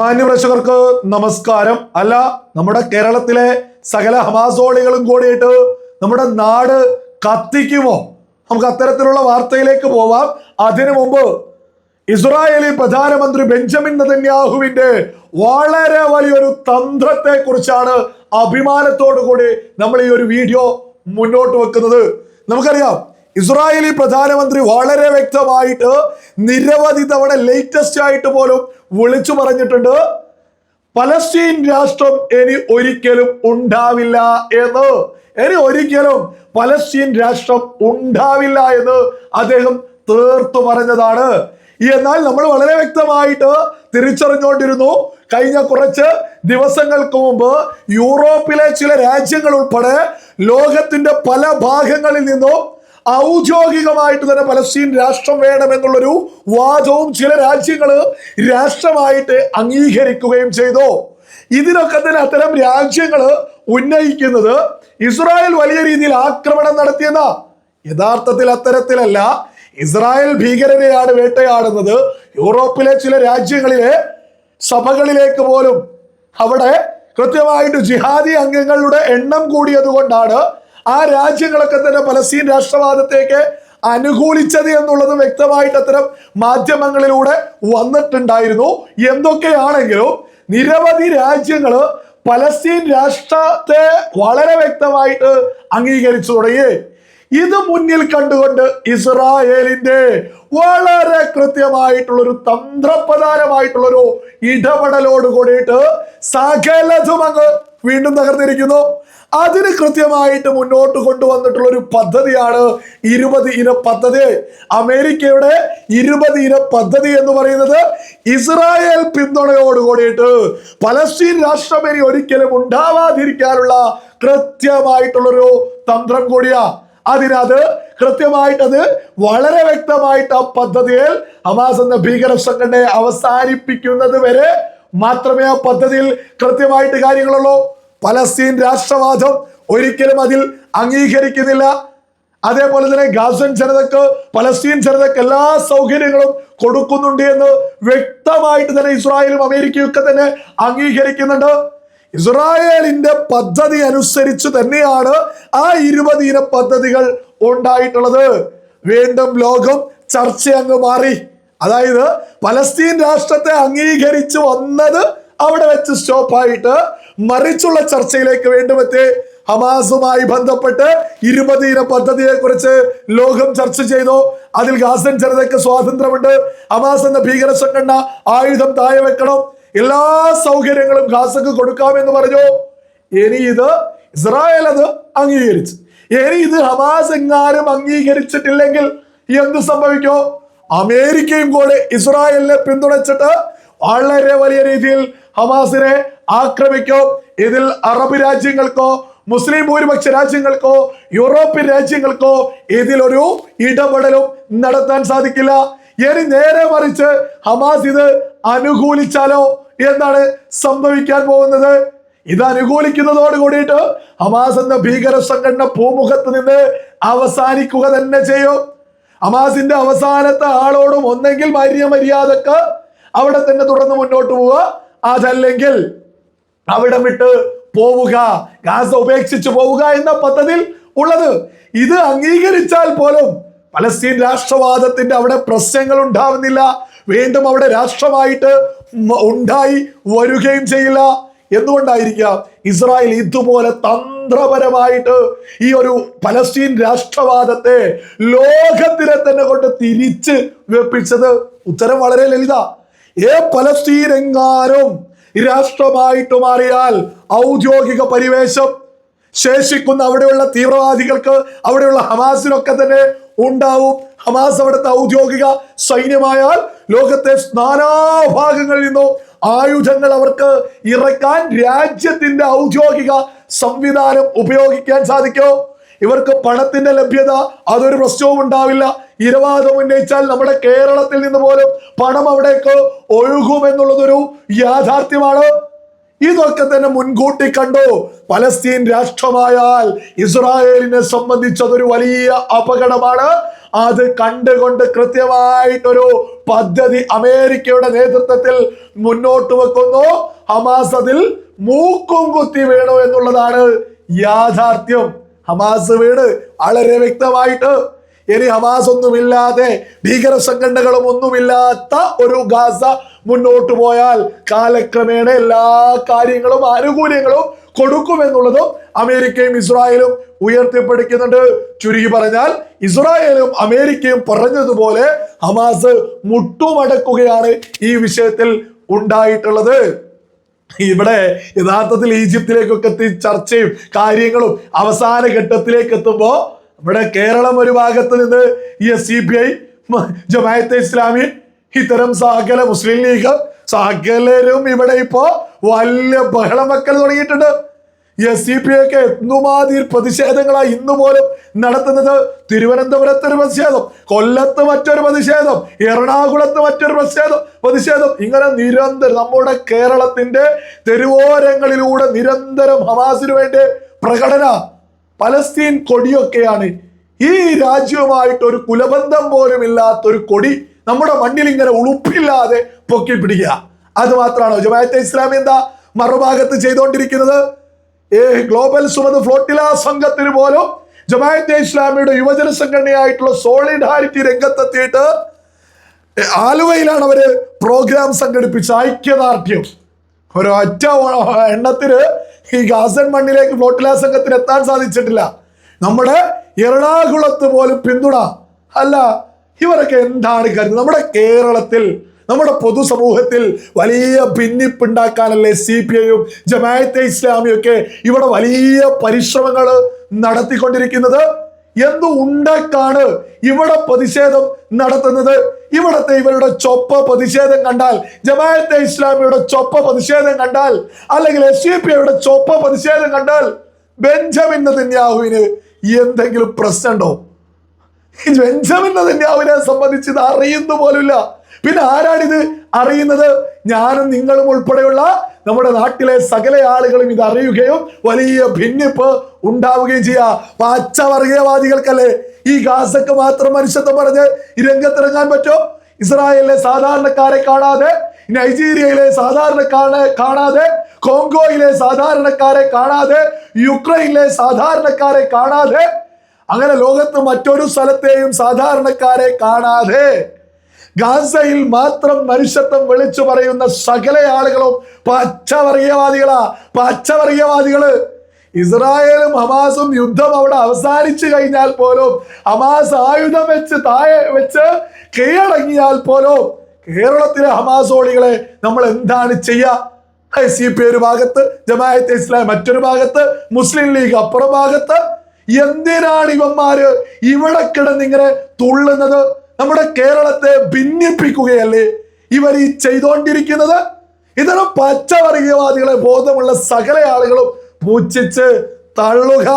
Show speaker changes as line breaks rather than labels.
മാന്യപ്രേക്ഷകർക്ക് നമസ്കാരം. അല്ല നമ്മുടെ കേരളത്തിലെ സകല ഹമാസോളികളും കൂടിയിട്ട് നമ്മുടെ നാട് കത്തിക്കുമോ? നമുക്ക് അത്തരത്തിലുള്ള വാർത്തയിലേക്ക് പോവാം. അതിനു മുമ്പ് ഇസ്രായേലി പ്രധാനമന്ത്രി ബെഞ്ചമിൻ നതന്യാഹുവിന്റെ വളരെ വലിയൊരു തന്ത്രത്തെ കുറിച്ചാണ് അഭിമാനത്തോടു കൂടി നമ്മൾ ഈ ഒരു വീഡിയോ മുന്നോട്ട് വെക്കുന്നത്. നമുക്കറിയാം ഇസ്രായേലി പ്രധാനമന്ത്രി വളരെ വ്യക്തമായിട്ട് നിരവധി തവണ ലേറ്റസ്റ്റ് ആയിട്ട് പോലും വിളിച്ചു പറഞ്ഞിട്ടുണ്ട്. പലസ്തീൻ രാഷ്ട്രം ഇനി ഒരിക്കലും ഉണ്ടാവില്ല എന്ന്. ഇനി ഒരിക്കലും പലസ്തീൻ രാഷ്ട്രം ഉണ്ടാവില്ല എന്ന് അദ്ദേഹം തീർത്തു പറഞ്ഞതാണ്. എന്നാൽ നമ്മൾ വളരെ വ്യക്തമായിട്ട് തിരിച്ചറിഞ്ഞുകൊണ്ടിരുന്നു. കഴിഞ്ഞ കുറച്ച് ദിവസങ്ങൾക്ക് മുമ്പ് യൂറോപ്പിലെ ചില രാജ്യങ്ങൾ ഉൾപ്പെടെ ലോകത്തിന്റെ പല ഭാഗങ്ങളിൽ നിന്നും ഔദ്യോഗികമായിട്ട് തന്നെ പലസ്തീൻ രാഷ്ട്രം വേണമെന്നുള്ളൊരു വാദവും ചില രാജ്യങ്ങൾ രാഷ്ട്രമായിട്ട് അംഗീകരിക്കുകയും ചെയ്തു. ഇതിനൊക്കെ തന്നെ അത്തരം രാജ്യങ്ങൾ ഉന്നയിക്കുന്നത് ഇസ്രായേൽ വലിയ രീതിയിൽ ആക്രമണം നടത്തിയെന്ന. യഥാർത്ഥത്തിൽ അത്തരത്തിലല്ല. ഇസ്രായേൽ ഭീകരതയാണ് വേട്ടയാടുന്നത്. യൂറോപ്പിലെ ചില രാജ്യങ്ങളിലെ സഭകളിലേക്ക് പോലും അവിടെ കൃത്യമായിട്ട് ജിഹാദി അംഗങ്ങളുടെ എണ്ണം കൂടിയത് കൊണ്ടാണ് ആ രാജ്യങ്ങളൊക്കെ തന്നെ പലസ്തീൻ രാഷ്ട്രവാദത്തേക്ക് അനുകൂലിച്ചത് എന്നുള്ളത് വ്യക്തമായിട്ട് അത്തരം മാധ്യമങ്ങളിലൂടെ വന്നിട്ടുണ്ടായിരുന്നു. എന്തൊക്കെയാണെങ്കിലും നിരവധി രാജ്യങ്ങൾ പലസ്തീൻ രാഷ്ട്രത്തെ വളരെ വ്യക്തമായിട്ട് അംഗീകരിച്ചു തുടങ്ങി. ഇത് മുന്നിൽ കണ്ടുകൊണ്ട് ഇസ്രായേലിന്റെ വളരെ കൃത്യമായിട്ടുള്ളൊരു തന്ത്രപ്രധാനമായിട്ടുള്ളൊരു ഇടപെടലോട് കൂടിയിട്ട് സകലതും അങ്ങ് വീണ്ടും തകർന്നിരിക്കുന്നു. അതിന് കൃത്യമായിട്ട് മുന്നോട്ട് കൊണ്ടുവന്നിട്ടുള്ള ഒരു പദ്ധതിയാണ് ഇരുപത് ഇന പദ്ധതി. അമേരിക്കയുടെ ഇരുപത് ഇന പദ്ധതി എന്ന് പറയുന്നത് ഇസ്രായേൽ പിന്തുണയോട് കൂടിയിട്ട് പലസ്തീൻ രാഷ്ട്രം ഒരിക്കലും ഉണ്ടാവാതിരിക്കാനുള്ള കൃത്യമായിട്ടുള്ളൊരു തന്ത്രം കൂടിയാ. അതിനത് കൃത്യമായിട്ടത് വളരെ വ്യക്തമായിട്ട് ആ പദ്ധതിയിൽ ഹമാസ് എന്ന ഭീകര സംഘടനയെ അവസാനിപ്പിക്കുന്നത് വരെ മാത്രമേ ആ പദ്ധതിയിൽ കൃത്യമായിട്ട് കാര്യങ്ങളുള്ളൂ. പലസ്തീൻ രാഷ്ട്രവാദം ഒരിക്കലും അതിൽ അംഗീകരിക്കുന്നില്ല. അതേപോലെ തന്നെ ഗാസൻ ജനതക്ക് പലസ്തീൻ ജനതക്ക് എല്ലാ സൗകര്യങ്ങളും കൊടുക്കുന്നുണ്ട് എന്ന് വ്യക്തമായിട്ട് തന്നെ ഇസ്രായേലും അമേരിക്കയൊക്കെ തന്നെ അംഗീകരിക്കുന്നുണ്ട്. ഇസ്രായേലിന്റെ പദ്ധതി അനുസരിച്ച് തന്നെയാണ് ആ ഇരുപത് ഇന പദ്ധതികൾ ഉണ്ടായിട്ടുള്ളത്. വീണ്ടും ലോകം ചർച്ച അങ്ങ് മാറി. അതായത് പലസ്തീൻ രാഷ്ട്രത്തെ അംഗീകരിച്ച് വന്നത് അവിടെ വെച്ച് സ്റ്റോപ്പായിട്ട് മറിച്ചുള്ള ചർച്ചയിലേക്ക് വീണ്ടും ഹമാസുമായി ബന്ധപ്പെട്ട് ഇരുപത് ഇന പദ്ധതിയെ കുറിച്ച് ലോകം ചർച്ച ചെയ്തു. അതിൽ ഗാസൻ ജനതയ്ക്ക് സ്വാതന്ത്ര്യമുണ്ട്. ഹമാസ് എന്ന ഭീകര സംഘടന ആയുധം താഴെ വെക്കണം. എല്ലാ സൗകര്യങ്ങളും ഗാസക്ക് കൊടുക്കാമെന്ന് പറഞ്ഞു. ഇനി ഇത് ഇസ്രായേൽ അത് അംഗീകരിച്ചു. ഇനി ഇത് ഹമാസ് എങ്ങാനും അംഗീകരിച്ചിട്ടില്ലെങ്കിൽ എന്ത് സംഭവിക്കോ? അമേരിക്കയും കൂടെ ഇസ്രായേലിനെ പിന്തുണച്ചിട്ട് വളരെ വലിയ രീതിയിൽ ഹമാസിനെ ആക്രമിക്കും? ഇതിൽ അറബ് രാജ്യങ്ങൾക്കോ മുസ്ലിം ഭൂരിപക്ഷ രാജ്യങ്ങൾക്കോ യൂറോപ്യൻ രാജ്യങ്ങൾക്കോ ഇതിലൊരു ഇടപെടലും നടത്താൻ സാധിക്കില്ല. ഇനി നേരെ മറിച്ച് ഹമാസ് ഇത് അനുകൂലിച്ചാലോ? എന്താണ് സംഭവിക്കാൻ പോകുന്നത്? ഇത് അനുകൂലിക്കുന്നതോട് കൂടിയിട്ട് ഹമാസ് എന്ന ഭീകര സംഘടന ഭൂമുഖത്ത് നിന്ന് അവസാനിക്കുക തന്നെ ചെയ്യും. ഹമാസിന്റെ അവസാനത്തെ ആളോടും ഒന്നെങ്കിൽ മര്യ മര്യാദയ്ക്ക് അവിടെ തന്നെ തുടർന്ന് മുന്നോട്ട് പോവുക. അതല്ലെങ്കിൽ അവിടെ വിട്ട് പോവുക. ഗാസ ഉപേക്ഷിച്ചു പോവുക എന്ന പദ്ധതിയിൽ ഉള്ളത്. ഇത് അംഗീകരിച്ചാൽ പോലും പലസ്തീൻ രാഷ്ട്രവാദത്തിന്റെ അവിടെ പ്രശ്നങ്ങൾ ഉണ്ടാവുന്നില്ല. വീണ്ടും അവിടെ രാഷ്ട്രമായിട്ട് ഉണ്ടായി വരികയും ചെയ്യില്ല. എന്തുകൊണ്ടായിരിക്കാം? ഇസ്രായേൽ ഇതുപോലെ തന്ത്രപരമായിട്ട് ഈ ഒരു പലസ്തീൻ രാഷ്ട്രവാദത്തെ ലോകത്തിനെ തന്നെ കൊണ്ട് തിരിച്ച് വെപ്പിച്ചത്? ഉത്തരം വളരെ ലളിത. ഏ പലസ്തീൻ എങ്ങാനും രാഷ്ട്രമായിട്ട് മാറിയാൽ ഔദ്യോഗിക പരിവേശം ശേഷിക്കുന്ന അവിടെയുള്ള തീവ്രവാദികൾക്ക് അവിടെയുള്ള ഹമാസിനൊക്കെ തന്നെ ഉണ്ടാവും. ഹമാസ് അവിടുത്തെ ഔദ്യോഗിക സൈന്യമായാൽ ലോകത്തെ നാനാഭാഗങ്ങളിൽ നിന്നും ആയുധങ്ങൾ അവർക്ക് ഇറക്കാൻ രാജ്യത്തിന്റെ ഔദ്യോഗിക സംവിധാനം ഉപയോഗിക്കാൻ സാധിക്കോ. ഇവർക്ക് പണത്തിന്റെ ലഭ്യത അതൊരു പ്രശ്നവും ഉണ്ടാവില്ല. ഇരവാദം ഉന്നയിച്ചാൽ നമ്മുടെ കേരളത്തിൽ നിന്ന് പോലും പണം അവിടേക്ക് ഒഴുകുമെന്നുള്ളതൊരു യാഥാർത്ഥ്യമാണ്. ഇതൊക്കെ തന്നെ മുൻകൂട്ടി കണ്ടു. പലസ്തീൻ രാഷ്ട്രമായാൽ ഇസ്രായേലിനെ സംബന്ധിച്ചതൊരു വലിയ അപകടമാണ്. അത് കണ്ടുകൊണ്ട് കൃത്യമായിട്ടൊരു പദ്ധതി അമേരിക്കയുടെ നേതൃത്വത്തിൽ മുന്നോട്ട് വെക്കുന്നു. ഹമാസ് അതിൽ മൂക്കും കുത്തി വീണു എന്നുള്ളതാണ് യാഥാർത്ഥ്യം. ഹമാസ് വീട് വളരെ വ്യക്തമായിട്ട് ഇനി ഹമാസ് ഒന്നുമില്ലാതെ ഭീകര സംഘടനകളും ഒന്നുമില്ലാത്ത ഒരു ഗാസ മുന്നോട്ട് പോയാൽ കാലക്രമേണ എല്ലാ കാര്യങ്ങളും ആനുകൂല്യങ്ങളും കൊടുക്കുമെന്നുള്ളതും അമേരിക്കയും ഇസ്രായേലും ഉയർത്തിപ്പിടിക്കുന്നുണ്ട്. ചുരുക്കി പറഞ്ഞാൽ ഇസ്രായേലും അമേരിക്കയും പറഞ്ഞതുപോലെ ഹമാസ് മുട്ടുമടക്കുകയാണ് ഈ വിഷയത്തിൽ ഉണ്ടായിട്ടുള്ളത്. ഇവിടെ യഥാർത്ഥത്തിൽ ഈജിപ്തിലേക്കൊക്കെ എത്തി ചർച്ചയും കാര്യങ്ങളും അവസാന ഘട്ടത്തിലേക്ക് എത്തുമ്പോ ഇവിടെ കേരളം ഒരു ഭാഗത്ത് നിന്ന് ഈ S C P I Jamaat-e Islami ഇത്തരം സകല മുസ്ലിം ലീഗ് സകലരും ഇവിടെ ഇപ്പോ വലിയ ബഹളം വെക്കൽ തുടങ്ങിയിട്ടുണ്ട്. എസ് സി പി ഒക്കെ എന്തുമാതിരി പ്രതിഷേധങ്ങളാണ് ഇന്ന് പോലും നടത്തുന്നത്? തിരുവനന്തപുരത്ത് ഒരു പ്രതിഷേധം കൊല്ലത്ത് മറ്റൊരു പ്രതിഷേധം എറണാകുളത്ത് മറ്റൊരു പ്രതിഷേധം പ്രതിഷേധം. ഇങ്ങനെ നിരന്തരം നമ്മുടെ കേരളത്തിന്റെ തെരുവോരങ്ങളിലൂടെ നിരന്തരം ഹമാസിന് വേണ്ടി പ്രകടന പലസ്തീൻ കൊടിയൊക്കെയാണ് ഈ രാജ്യവുമായിട്ട് ഒരു കുലബന്ധം പോലും ഇല്ലാത്ത ഒരു കൊടി നമ്മുടെ മണ്ണിൽ ഇങ്ങനെ ഉളുപ്പില്ലാതെ പൊക്കി പിടിക്കുക. അത് മാത്രമാണോ? ജമാഅത്തെ ഇസ്ലാമി എന്താ മറുഭാഗത്ത് ചെയ്തുകൊണ്ടിരിക്കുന്നത് ഏ ഗ്ലോബൽ സുമത് ഫ്ലോട്ടില സംഘത്തിന് പോലും ജമാഅത്തെ ഇസ്ലാമിയുടെ യുവജന സംഘടനയായിട്ടുള്ള സോളിഡാരിറ്റി രംഗത്തെത്തിയിട്ട് ആലുവയിലാണ് അവർ പ്രോഗ്രാം സംഘടിപ്പിച്ച ഐക്യദാർഢ്യം. ഒരൊറ്റ എണ്ണത്തിന് ഈ ഗാസൻ മണ്ണിലേക്ക് ഫ്ലോട്ടില സംഘത്തിന് എത്താൻ സാധിച്ചിട്ടില്ല. നമ്മുടെ എറണാകുളത്ത് പോലും പിന്തുണ. അല്ല ഇവരൊക്കെ എന്താണ് കരുതുന്നത്? നമ്മുടെ കേരളത്തിൽ നമ്മുടെ പൊതുസമൂഹത്തിൽ വലിയ ഭിന്നിപ്പുണ്ടാക്കാനല്ലേ സി പി ഐയും ജമായത്തെ ഇസ്ലാമിയും ഒക്കെ ഇവിടെ വലിയ പരിശ്രമങ്ങൾ നടത്തിക്കൊണ്ടിരിക്കുന്നത്? എന്ത് ഇവിടെ പ്രതിഷേധം നടത്തുന്നത്? ഇവിടത്തെ ഇവരുടെ ചൊപ്പ പ്രതിഷേധം കണ്ടാൽ ജമാഅത്തെ ഇസ്ലാമിയുടെ ചൊപ്പ പ്രതിഷേധം കണ്ടാൽ അല്ലെങ്കിൽ എസ് യു പിയുടെ ചൊപ്പ പ്രതിഷേധം കണ്ടാൽ ബെഞ്ചമിൻ നെതന്യാഹുവിന് എന്തെങ്കിലും പ്രശ്നമുണ്ടോ? ബെഞ്ചമിൻ നെതന്യാഹുവിനെ സംബന്ധിച്ച് ഇത് അറിയുന്നു പോലുമില്ല. പിന്നെ ആരാണിത്? അറിയുന്നത് ഞാനും നിങ്ങളും ഉൾപ്പെടെയുള്ള നമ്മുടെ നാട്ടിലെ സകല ആളുകളും ഇത് അറിയുകയും വലിയ ഭിന്നിപ്പ് ഉണ്ടാവുകയും ചെയ്യുക പച്ചവർഗീയവാദികൾക്കല്ലേ ഈ ഗാസക്ക് മാത്രം മനുഷ്യത്വം പറഞ്ഞ് രംഗത്തിറങ്ങാൻ പറ്റോ? ഇസ്രായേലിലെ സാധാരണക്കാരെ കാണാതെ നൈജീരിയയിലെ സാധാരണക്കാരെ കാണാതെ കോങ്കോയിലെ സാധാരണക്കാരെ കാണാതെ യുക്രൈനിലെ സാധാരണക്കാരെ കാണാതെ അങ്ങനെ ലോകത്ത് മറ്റൊരു സ്ഥലത്തെയും സാധാരണക്കാരെ കാണാതെ ഗാസയിൽ മാത്രം മനുഷ്യത്വം വിളിച്ചു പറയുന്ന സകല ആളുകളും പച്ചവർഗീയവാദികളാ പച്ചവർഗീയവാദികൾ. ഇസ്രായേലും ഹമാസും യുദ്ധം അവിടെ അവസാനിച്ചു കഴിഞ്ഞാൽ പോലും ഹമാസ് ആയുധം വെച്ച് താഴെ വെച്ച് കീഴടങ്ങിയാൽ പോലും കേരളത്തിലെ ഹമാസോളികളെ നമ്മൾ എന്താണ് ചെയ്യുക സി പി ഒരു ഭാഗത്ത് ജമാഅത്തെ ഇസ്ലാം മറ്റൊരു ഭാഗത്ത് മുസ്ലിം ലീഗ് അപ്പുറം ഭാഗത്ത്. എന്തിനാണ് ഇവന്മാര് ഇവിടെ കിടന്നിങ്ങനെ തുള്ളുന്നത്? നമ്മുടെ കേരളത്തെ ഭിന്നിപ്പിക്കുകയല്ലേ? ഇവർ ഈ ചെയ്തുകൊണ്ടിരിക്കുന്നത് പച്ച പച്ചവർഗീയവാദികളെ ബോധമുള്ള സകല ആളുകളും പൂച്ഛിച്ച് തള്ളുക.